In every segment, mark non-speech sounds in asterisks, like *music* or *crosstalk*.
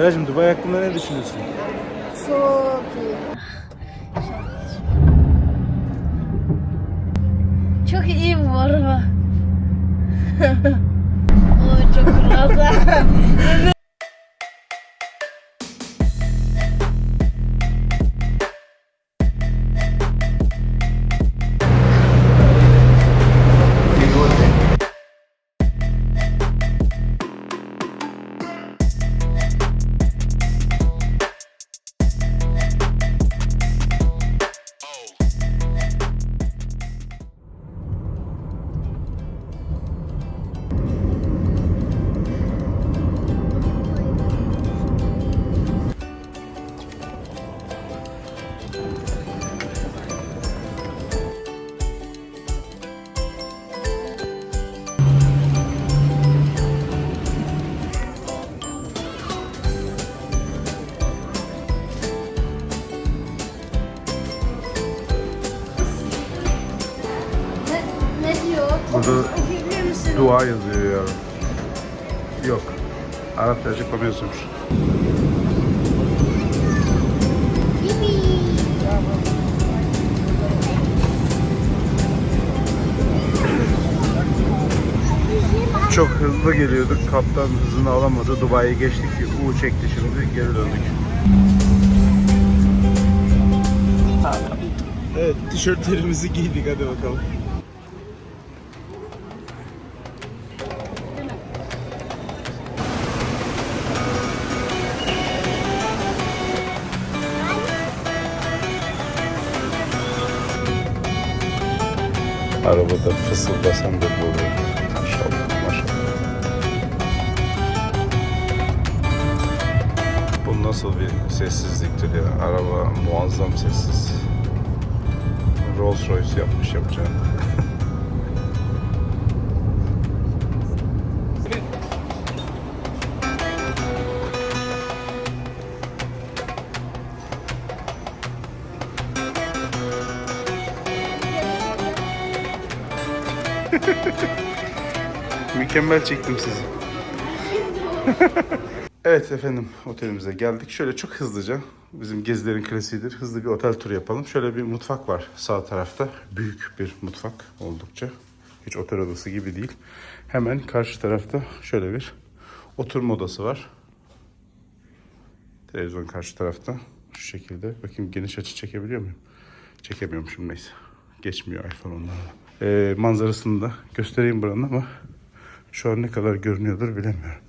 Beracığım Dubai hakkında ne düşünüyorsun? Çok iyi. Çok iyi bu araba. *laughs* o çok rahat. *laughs* Dua yazıyor ya. Yok. Arapça açıklamıyorsunuz. Çok hızlı geliyorduk. Kaptan hızını alamadı. Dubai'ye geçtik. U çekti şimdi. Geri döndük. Evet, tişörtlerimizi giydik. Hadi bakalım. Arabada fısıldasan da olur. Maşallah maşallah. Bu nasıl bir sessizliktir ya. Araba muazzam sessiz. Rolls Royce yapmış yapacağını. Mükemmel çektim sizi. *laughs* evet efendim otelimize geldik. Şöyle çok hızlıca bizim gezilerin klasiğidir. Hızlı bir otel turu yapalım. Şöyle bir mutfak var sağ tarafta. Büyük bir mutfak oldukça. Hiç otel odası gibi değil. Hemen karşı tarafta şöyle bir oturma odası var. Televizyon karşı tarafta. Şu şekilde. Bakayım geniş açı çekebiliyor muyum? Çekemiyormuşum neyse. Geçmiyor iPhone onlarla. Ee, manzarasını da göstereyim buranın ama şu an ne kadar görünüyordur bilemiyorum.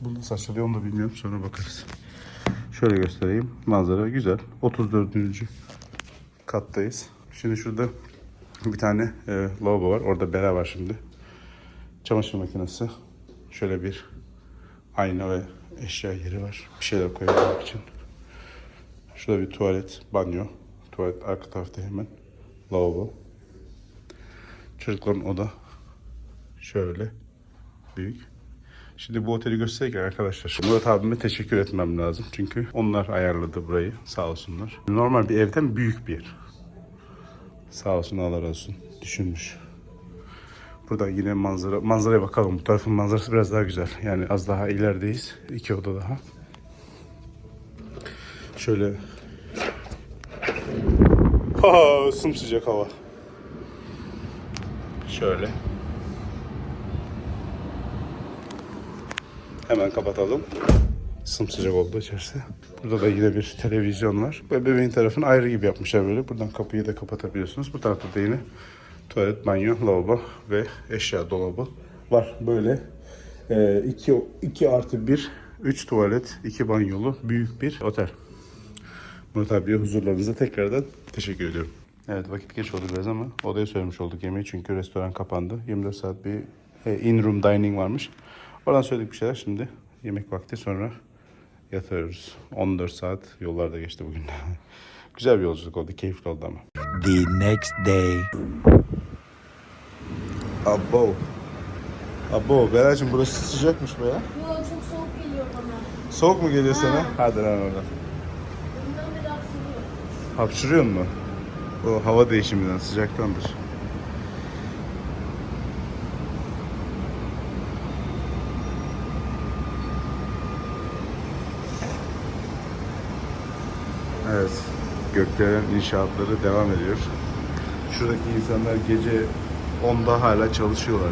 Bu nasıl açılıyor onu da bilmiyorum. Sonra bakarız. Şöyle göstereyim. Manzara güzel. 34. kattayız. Şimdi şurada bir tane e, lavabo var. Orada bera var şimdi. Çamaşır makinesi. Şöyle bir ayna ve eşya yeri var. Bir şeyler koyabilmek için. Şurada bir tuvalet, banyo. Tuvalet arka tarafta hemen. Lavabo. Çocukların oda. Şöyle. Büyük. Şimdi bu oteli gösterirken arkadaşlar Murat abime teşekkür etmem lazım. Çünkü onlar ayarladı burayı. Sağ olsunlar. Normal bir evden büyük bir yer. Sağ olsun Allah razı olsun. Düşünmüş. Burada yine manzara manzaraya bakalım. Bu tarafın manzarası biraz daha güzel. Yani az daha ilerideyiz. İki oda daha. Şöyle Ha, sımsıcak hava. Şöyle. Hemen kapatalım. Sımsıcak oldu içerisi. Burada da yine bir televizyon var. Ve bebeğin tarafını ayrı gibi yapmışlar böyle. Buradan kapıyı da kapatabiliyorsunuz. Bu tarafta da yine tuvalet, banyo, lavabo ve eşya dolabı var. Böyle 2 2 artı 1 3 tuvalet, 2 banyolu büyük bir otel. Murat abiye huzurlarınıza tekrardan teşekkür ediyorum. Evet vakit geç oldu biraz ama odaya söylemiş olduk yemeği çünkü restoran kapandı. 24 saat bir e, in room dining varmış. Oradan söyledik bir şeyler şimdi yemek vakti sonra yatıyoruz. 14 saat yollarda geçti bugün. *laughs* Güzel bir yolculuk oldu, keyifli oldu ama. The next day. Abo. Abo, Beracığım burası sıcakmış be ya. Yo çok soğuk geliyor bana. Soğuk mu geliyor sana? Hadi lan oradan. Hapşırıyor mu? O hava değişiminden, sıcaktandır. Evet. Gökdelen inşaatları devam ediyor. Şuradaki insanlar gece 10'da hala çalışıyorlar.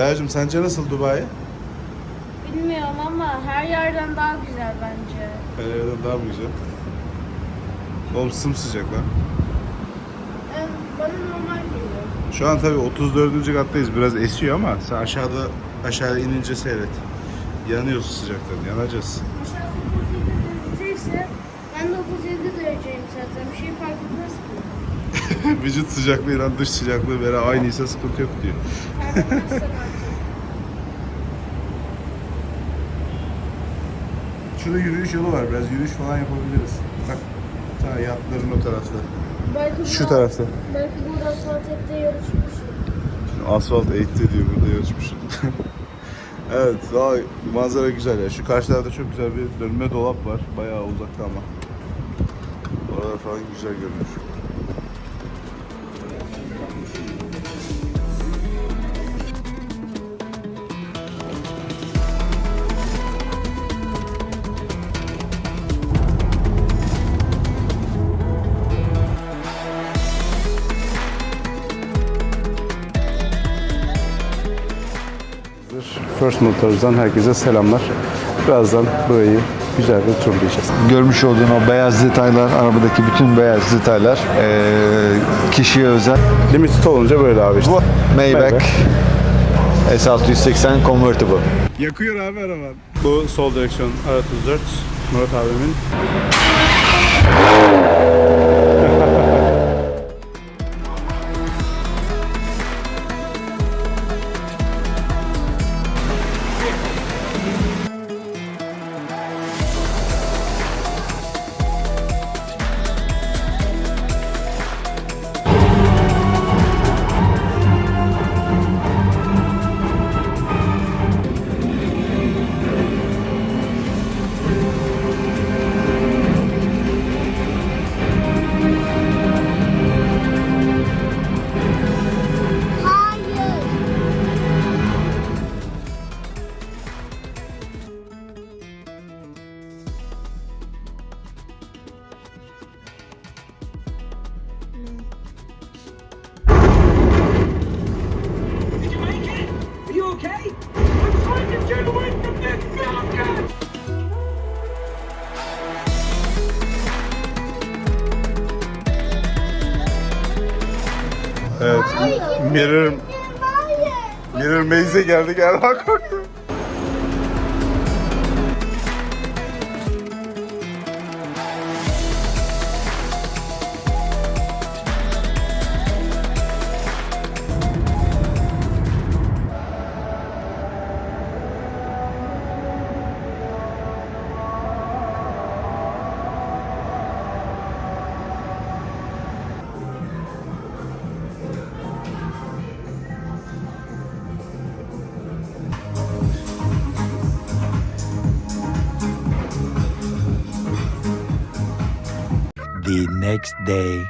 Beyacım sence nasıl Dubai? Bilmiyorum ama her yerden daha güzel bence. Her yerden daha mı güzel? Oğlum sımsıcak lan. Ee, bana normal geliyor. Şu an tabii 34. kattayız. Biraz esiyor ama sen aşağıda aşağı inince seyret. Yanıyoruz sıcaktan. Yanacağız. Aşağıda 37 dereceyse ben de 37 dereceyim zaten. Bir şey fark etmez ki. *laughs* Vücut sıcaklığıyla dış sıcaklığı beraber aynıysa sıkıntı yok diyor. *laughs* Şurada yürüyüş yolu var. Biraz yürüyüş falan yapabiliriz. Bak. Ta yatların o tarafta. Belki Şu burada- tarafta. Belki burada asfalt ette yarışmışım. Asfalt eğitti diyor burada yarışmış. *laughs* evet daha manzara güzel ya. Şu karşılarda çok güzel bir dönme dolap var. Bayağı uzakta ama. Oralar falan güzel görünüyor. First Motors'dan herkese selamlar. Birazdan burayı güzel bir turlayacağız. Görmüş olduğun o beyaz detaylar, arabadaki bütün beyaz detaylar eee, kişiye özel. Limited olunca böyle abi işte. Bu Maybach S680 Convertible. Yakıyor abi araban. Bu sol direksiyon R34 Murat abimin. Evet. Mirror, Mirror Maze'e geldik. Erhan korktu. Day.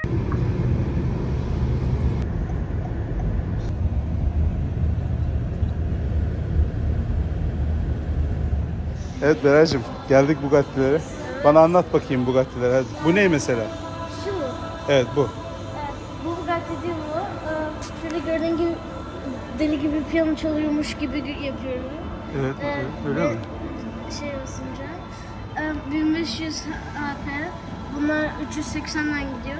Evet Beracığım geldik Bugatti'lere. Bana anlat bakayım Bugatti'leri hadi. Bu ne mesela? Şu mu? Evet bu. Evet, bu Bugatti değil bu. Ee, Şöyle gördüğün gibi deli gibi piyano çalıyormuş gibi yapıyorum. Evet Ee, öyle ve mi? Şey basınca. Ee, 1500 HP. Bunlar 380'den gidiyor.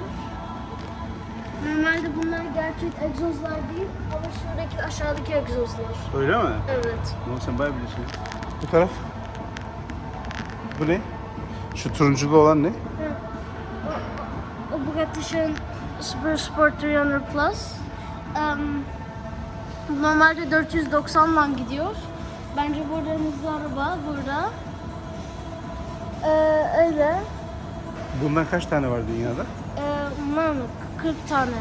Normalde bunlar gerçek egzozlar değil ama şuradaki aşağıdaki egzozlar. Öyle mi? Evet. Ama sen bayağı biliyorsun. Bu taraf. Bu ne? Şu turunculu olan ne? O Bugatti şu an Super Sport 300 Plus. Em, normalde 490'dan gidiyor. Bence burada hızlı araba burada. Ee, öyle. Bundan kaç tane var dünyada? Ee, bunlar mı? 40 tane.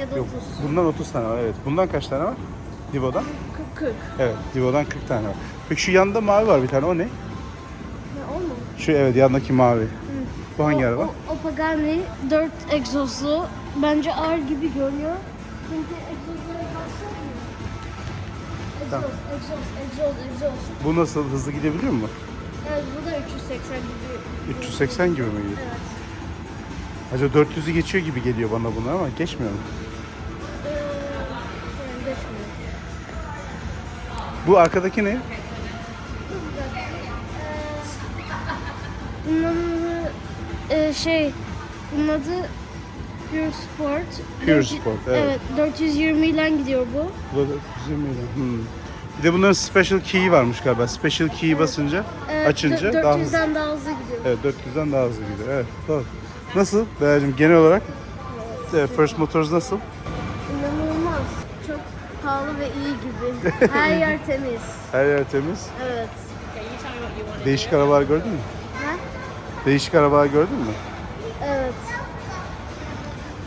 Ya da 30. Yok. Bundan 30 tane var evet. Bundan kaç tane var? Divo'dan? 40. 40. Evet. Divo'dan 40 tane var. Peki şu yanda mavi var bir tane o ne? Ne o mu? Şu evet yandaki mavi. Bu hangi o, araba? O, o Pagani 4 egzozlu. Bence ağır gibi görünüyor. Çünkü egzozları Tamam. Exhaust, exhaust, exhaust. Bu nasıl? Hızlı gidebiliyor mu? Evet bu da 380 gibi. 380 gibi mi gidiyor? Evet. Acaba 400'ü geçiyor gibi geliyor bana bunlar ama geçmiyor mu? Ee. Bu arkadaki ne? Bunun adı e, şey, bunun adı Pure Sport. Pure Dört- Sport, evet. 420 ile gidiyor bu. Bu da 420 lira. Hmm. Bir de bunların special key'i varmış galiba. Special key'i basınca, Evet, açınca dö- daha hızlı. 400'den daha hızlı gidiyor. Evet 400'den daha hızlı gidiyor. Evet doğru. Nasıl? Değercim genel olarak e, First Motors nasıl? İnanılmaz. Çok pahalı ve iyi gibi. *laughs* Her yer temiz. Her yer temiz. Evet. Değişik arabalar gördün mü? Ne? Değişik arabalar gördün mü? Evet.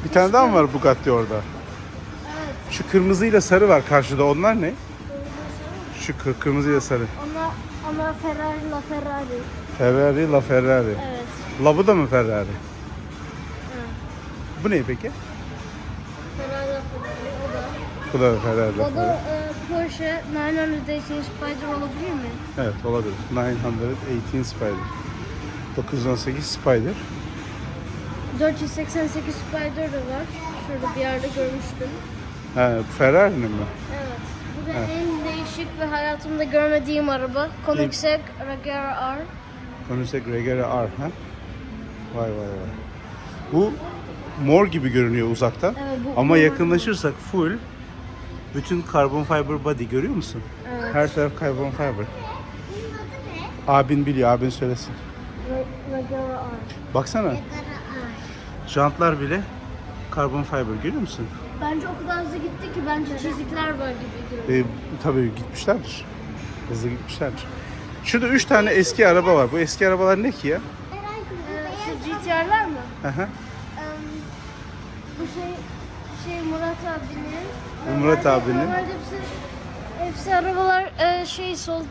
Bir tane daha mı var Bugatti orada? Evet. Şu kırmızıyla sarı var karşıda. Onlar ne? Şu kır- kırmızıyla sarı. Ona, ona Ferrari la Ferrari. Ferrari la Ferrari. Evet. La bu da mı Ferrari? evet. Bu ne peki? Ferrari la Ferrari. O da. Bu da Ferrari la O da Ferrari. e, Porsche 918 Spider olabilir mi? Evet olabilir. 918 Spider. 918 Spider. 488 Spider da var. Şurada bir yerde görmüştüm. Ha, Ferrari'nin mi? Evet. Bu da en değişik ve hayatımda görmediğim araba. Koenigsegg Regera R. Koenigsegg Regera R. Ha? Vay vay vay. Bu mor gibi görünüyor uzaktan. Evet, bu- Ama yakınlaşırsak full bütün carbon fiber body görüyor musun? Evet. Her taraf carbon fiber. Abin biliyor, abin söylesin. Re- Regera R. Baksana, jantlar bile carbon fiber görüyor musun? Bence o kadar hızlı gitti ki bence çizikler var gibi görünüyor. E, tabii gitmişlerdir. Hızlı gitmişlerdir. Şurada üç tane eski araba var. Bu eski arabalar ne ki ya? Ee, şu GTR'lar mı? Hı hı. Bu şey şey Murat abinin. Murat abinin. Normalde hepsi, hepsi arabalar e, şey sol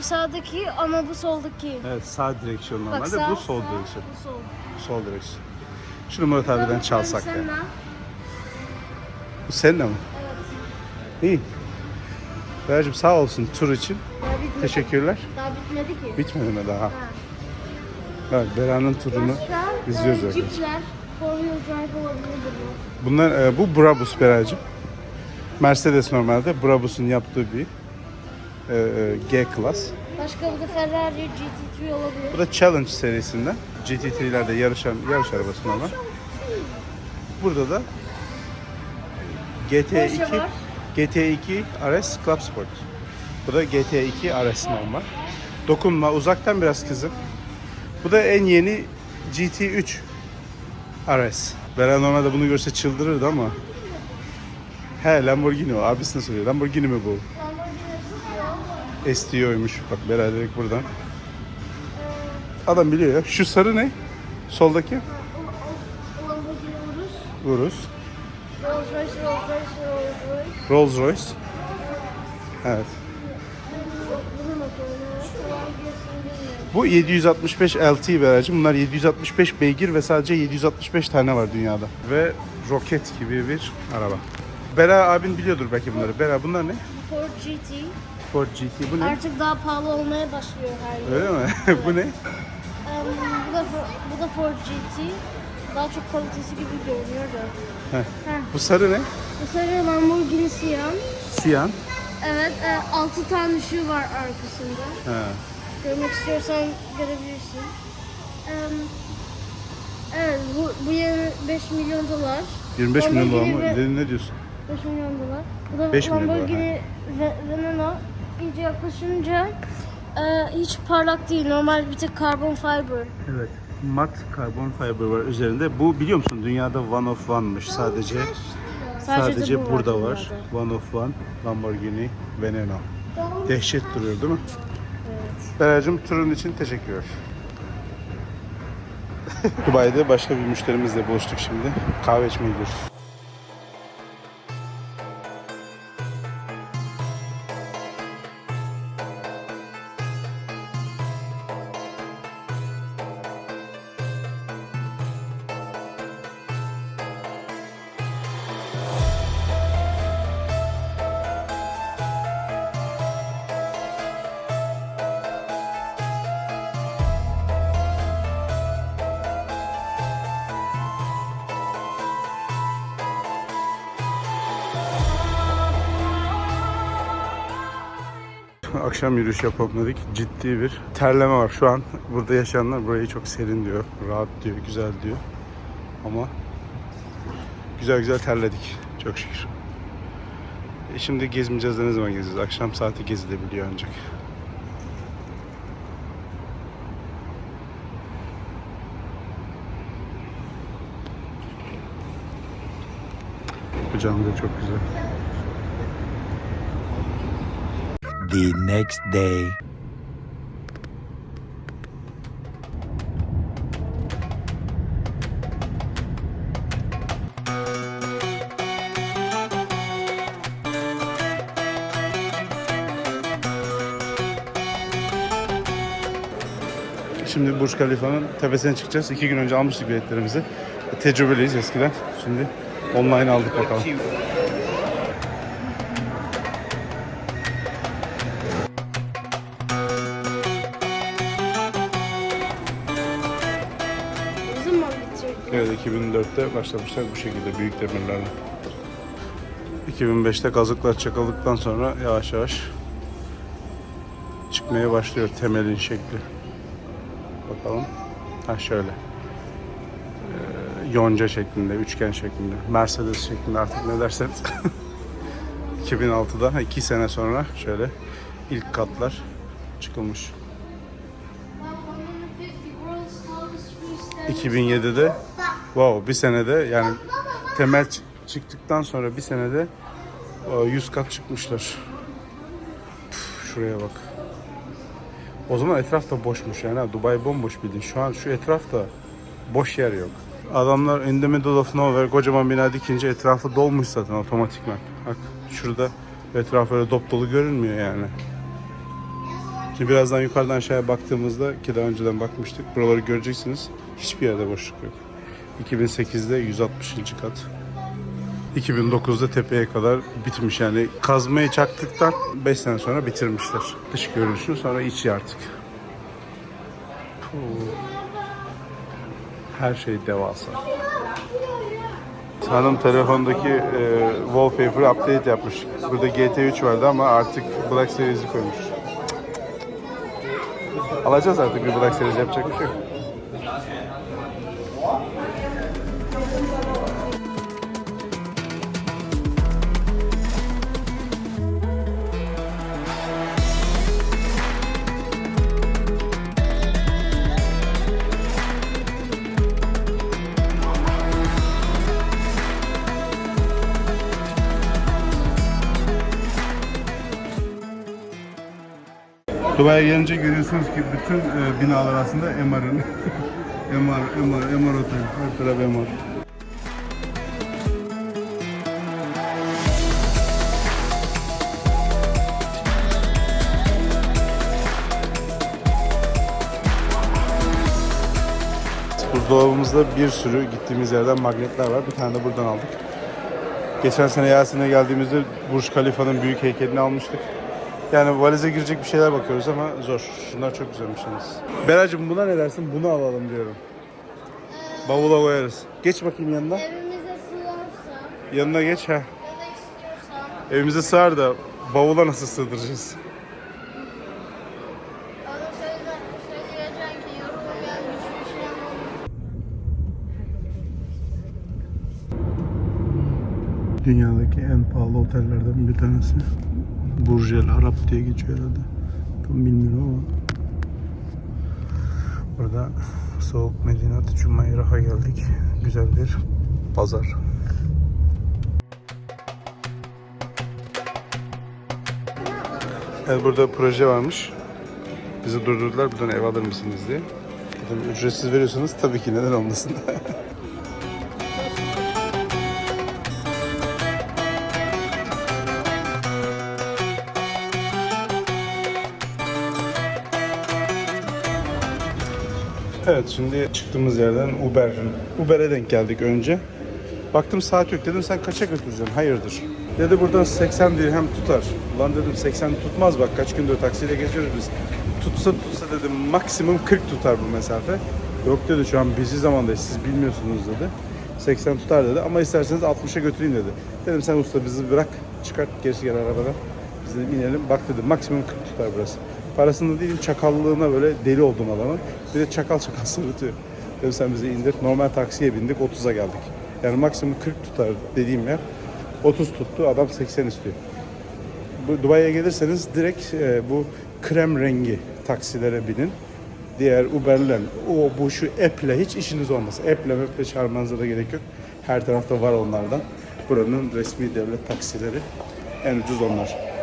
sağdaki ama bu soldaki. Evet, sağ direksiyon Bak normalde. sağ, bu sol sağ, direksiyon. Bu sol. Sol direksiyon. Şunu Murat abiden çalsak ya. Bu senin mi? Evet. İyi. Bercim sağ olsun tur için. Daha bitmedi. Teşekkürler. Daha bitmedi ki. Bitmedi mi daha? Ha. Evet, Bera'nın turunu Başka izliyoruz e, arkadaşlar. Drive olabilir bu. Bunlar, e, bu Brabus Beracım. Mercedes normalde Brabus'un yaptığı bir e, e, G Class. Başka bu da Ferrari GT3 olabilir. Bu da Challenge serisinden. GT3'lerde yarışan yarış arabası normal. Burada da Porsche GT2 var. GT2 RS Club Sport. Bu da GT2 RS normal. Dokunma uzaktan biraz kızım. Bu da en yeni GT3 RS. Beren normalde bunu görse çıldırırdı ama. He Lamborghini o. Abisine soruyor. Lamborghini mi bu? Lamborghini STO'ymuş. Bak Beren direkt buradan. Adam biliyor ya. Şu sarı ne? Soldaki? Lamborghini Urus. Urus. Rolls Royce, Rolls Royce, Rolls Royce. Rolls Royce. Evet. Bu 765 LT veracım. Bunlar 765 beygir ve sadece 765 tane var dünyada. Ve roket gibi bir araba. Bera abin biliyordur belki bunları. Bera bunlar ne? Ford GT. Ford GT bu ne? Artık daha pahalı olmaya başlıyor her yer. Öyle mi? *laughs* bu ne? Em, bu, da, bu da Ford GT. Daha çok kalitesi gibi görünüyor da. Heh. Heh. Bu sarı ne? Bu sarı Lamborghini Sian. Siyan. Evet, 6 tane ışığı var arkasında. Ha. Görmek istiyorsan görebilirsin. Em, evet, bu, bu yeni 5 milyon dolar. 25 milyon dolar mı? ve- ne diyorsun? 5 milyon dolar. Bu da 5 milyon dolar, Lamborghini Ve- Veneno. İyice yaklaşınca e, hiç parlak değil. Normal bir tek carbon fiber. Evet. Mat karbon fiber var üzerinde. Bu biliyor musun dünyada one of one'mış sadece. Sadece, bu burada var. dünyada. One of one Lamborghini Veneno. Dehşet duruyor değil mi? Evet. Beracığım turun için teşekkürler. *laughs* Dubai'de başka bir müşterimizle buluştuk şimdi. Kahve içmeye gidiyoruz. Akşam yürüyüş yapalım dedik. Ciddi bir terleme var. Şu an burada yaşayanlar burayı çok serin diyor. Rahat diyor, güzel diyor. Ama güzel güzel terledik. Çok şükür. E şimdi gezmeyeceğiz de ne zaman gezeceğiz? Akşam saati gezilebiliyor ancak. Bu cami de çok güzel. The next day. Şimdi Burj Khalifa'nın tepesine çıkacağız. İki gün önce almıştık biletlerimizi. Tecrübeliyiz eskiden. Şimdi online aldık bakalım. 2004'te başlamışlar bu şekilde büyük demirlerle. 2005'te kazıklar çakıldıktan sonra yavaş yavaş çıkmaya başlıyor temelin şekli. Bakalım. Ha şöyle. Ee, yonca şeklinde, üçgen şeklinde, Mercedes şeklinde artık ne derseniz. *laughs* 2006'da 2 sene sonra şöyle ilk katlar çıkılmış. 2007'de wow bir senede yani temel çı- çıktıktan sonra bir senede e, 100 kat çıkmışlar. Püf, şuraya bak. O zaman etraf da boşmuş yani. Dubai bomboş bildiğin. Şu an şu etrafta boş yer yok. Adamlar in the middle of nowhere kocaman bina dikince etrafı dolmuş zaten otomatikman. Bak şurada etraf öyle dop dolu görünmüyor yani. Şimdi birazdan yukarıdan aşağıya baktığımızda ki daha önceden bakmıştık. Buraları göreceksiniz. Hiçbir yerde boşluk yok. 2008'de 160. kat. 2009'da tepeye kadar bitmiş yani kazmayı çaktıktan 5 sene sonra bitirmişler. Dış görünüşü sonra içi artık. Her şey devasa. Hanım telefondaki e, wallpaper update yapmış. Burada GT3 vardı ama artık Black Series'i koymuş. Alacağız artık bir Black Series yapacak bir şey yok. Dubai'ye gelince görüyorsunuz ki bütün e, binalar aslında MR'ın. *laughs* MR, MR, MR otel. Her taraf MR. Buzdolabımızda bir sürü gittiğimiz yerden magnetler var. Bir tane de buradan aldık. Geçen sene Yasin'e geldiğimizde Burj Khalifa'nın büyük heykelini almıştık. Yani valize girecek bir şeyler bakıyoruz ama zor. Şunlar çok güzelmiş yalnız. Beracığım buna ne dersin? Bunu alalım diyorum. Bavula koyarız. Geç bakayım yanına. Evimize sığarsa Yanına geç ha. Evimize sığar da bavula nasıl sığdıracağız? şey. Dünyadaki en pahalı otellerden bir tanesi. Burjel Arap diye geçiyor herhalde. Tam bilmiyorum ama. Burada Soğuk Medinat Cumayrah'a geldik. Güzel bir pazar. Evet burada proje varmış. Bizi durdurdular buradan ev alır mısınız diye. Dedim ücretsiz veriyorsanız tabii ki neden olmasın. *laughs* Evet şimdi çıktığımız yerden Uber. Uber'e denk geldik önce. Baktım saat yok dedim sen kaça götüreceksin? Hayırdır? Dedi buradan 80 dirhem tutar. Ulan dedim 80 tutmaz bak kaç gündür taksiyle geziyoruz biz. Tutsa tutsa dedim maksimum 40 tutar bu mesafe. Yok dedi şu an bizi zamandayız siz bilmiyorsunuz dedi. 80 tutar dedi ama isterseniz 60'a götüreyim dedi. Dedim sen usta bizi bırak çıkart gerisi gel arabadan. Biz dedim inelim. Bak dedim maksimum 40 tutar burası. Parasını değil çakallığına böyle deli oldum adamın. Bir de çakal çakal *laughs* sırıtıyor. Dedim sen bizi indir. Normal taksiye bindik 30'a geldik. Yani maksimum 40 tutar dediğim yer 30 tuttu. Adam 80 istiyor. Bu Dubai'ye gelirseniz direkt e, bu krem rengi taksilere binin. Diğer Uber'le, o bu şu app'le hiç işiniz olmaz. App'le app'le çağırmanıza da gerek yok. Her tarafta var onlardan. Buranın resmi devlet taksileri en ucuz onlar.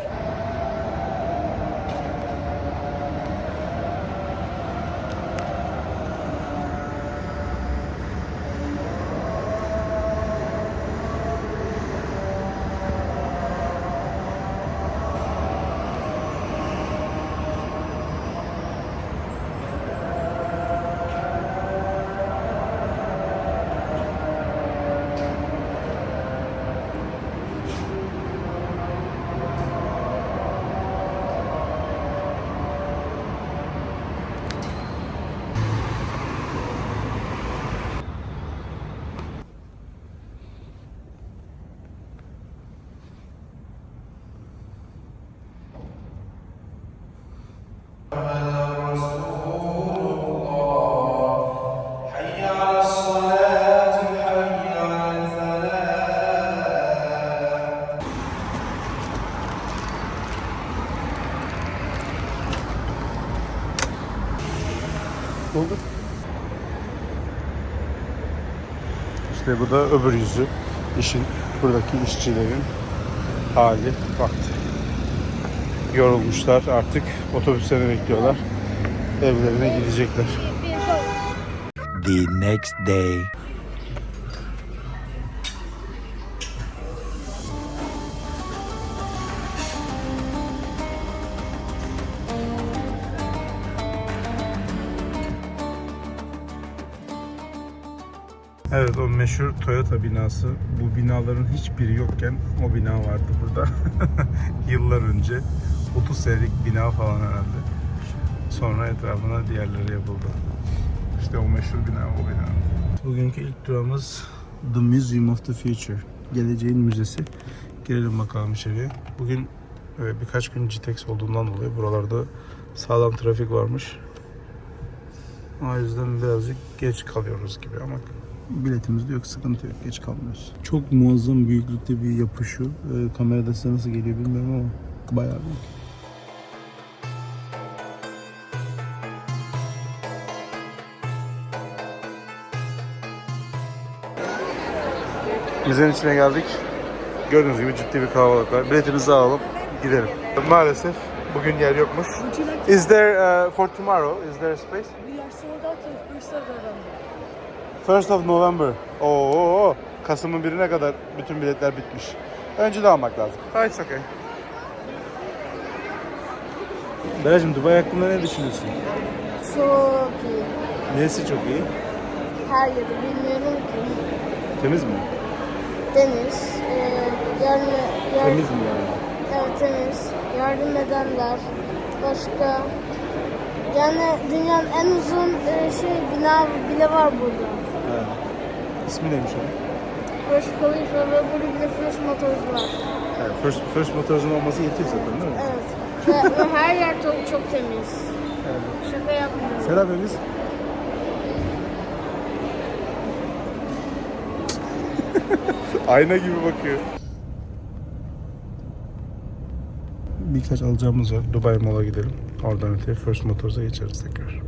Oldu. İşte bu da öbür yüzü. İşin, buradaki işçilerin hali, vakti. Yorulmuşlar artık otobüslerini bekliyorlar. Evlerine gidecekler. The next day. Evet o meşhur Toyota binası. Bu binaların hiçbiri yokken o bina vardı burada. *laughs* Yıllar önce. 30 senelik bina falan herhalde. Sonra etrafına diğerleri yapıldı. İşte o meşhur bina o bina. Bugünkü ilk durağımız The Museum of the Future. Geleceğin müzesi. Girelim bakalım içeriye. Bugün e, birkaç gün GTEX olduğundan dolayı buralarda sağlam trafik varmış. O yüzden birazcık geç kalıyoruz gibi ama biletimiz de yok, sıkıntı yok, geç kalmıyoruz. Çok muazzam büyüklükte bir yapı şu. Ee, kamerada size nasıl geliyor bilmiyorum ama bayağı büyük. Müzenin içine geldik. Gördüğünüz gibi ciddi bir kalabalık var. Biletimizi alalım, gidelim. Maalesef bugün yer yokmuş. Is there uh, for tomorrow? Is there a space? We are sold out of first of November. First of November. Oo, Kasım'ın birine kadar bütün biletler bitmiş. Önce de almak lazım. İt's okay. Beracığım Dubai hakkında ne düşünüyorsun? Çok iyi. Nesi çok iyi? Her yeri bilmiyorum ki. Temiz mi? Deniz, e, yardım, yar- Temiz mi yani? Evet temiz. Yardım edenler. Başka. Yani dünyanın en uzun e, şey bina bile var burada. İsmi neymiş onun? Burj Khalifa ve burada bir de First Motors var. He, First, First Motors'un olması yetiyor zaten değil mi? Evet. ve, ve her yer çok, çok temiz. Şaka yapmıyorum. Selam Enis. *laughs* Ayna gibi bakıyor. Birkaç alacağımız var. Dubai Mall'a gidelim. Oradan öteye First Motors'a geçeriz tekrar.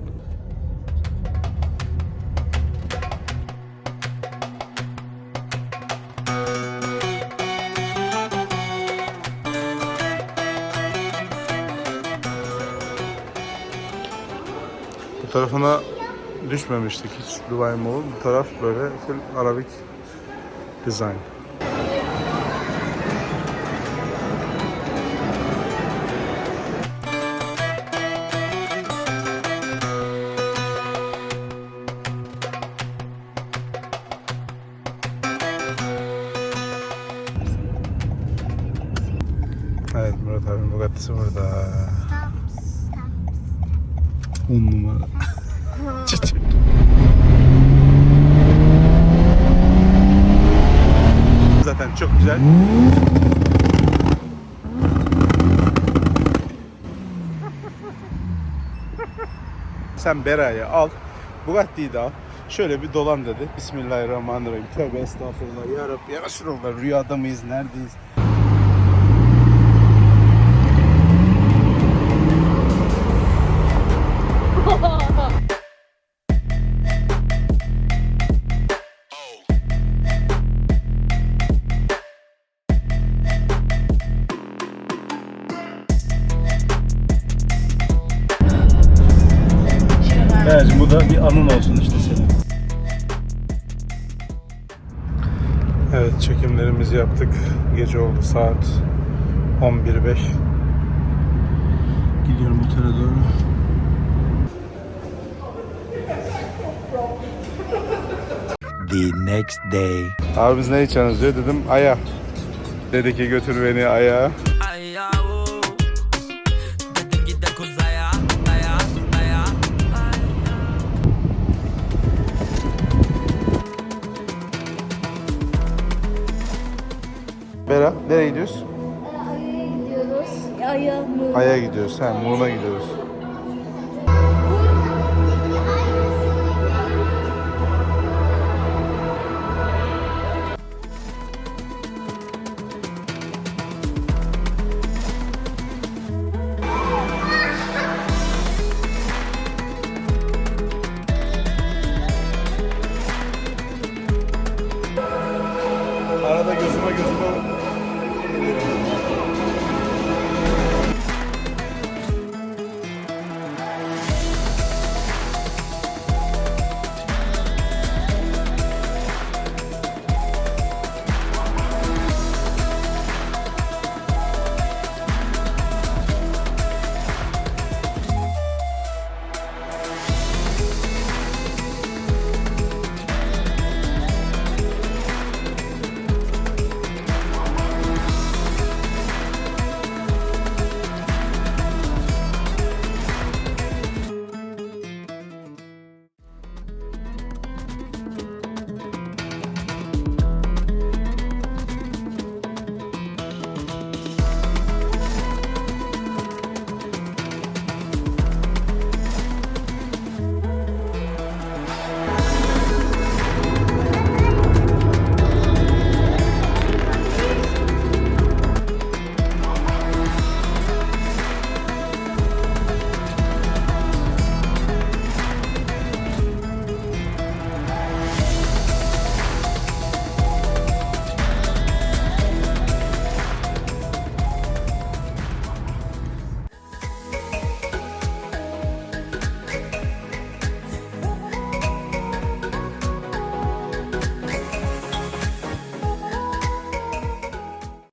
Tarafına düşmemiştik hiç Dubai Mall'un. Bu taraf böyle full Arabik design. Evet Murat abinin Bugatti'si burada. 10 numara. Çok güzel. Sen Bera'yı al. Bugatti'yi de al. Şöyle bir dolan dedi. Bismillahirrahmanirrahim. Tövbe estağfurullah. Ya Rabbi ya Rüyada mıyız? Neredeyiz? Beracığım bu da bir anın olsun işte senin. Evet çekimlerimizi yaptık. Gece oldu saat 11.05. Gidiyorum otele doğru. The next day. Abi biz ne içeceğiz diyor. Dedim aya. Dedi ki götür beni aya. Bera nereye gidiyoruz? Ay'a gidiyoruz. Ay'a mı? Ay'a gidiyoruz. Ha, Muğla'ya gidiyoruz.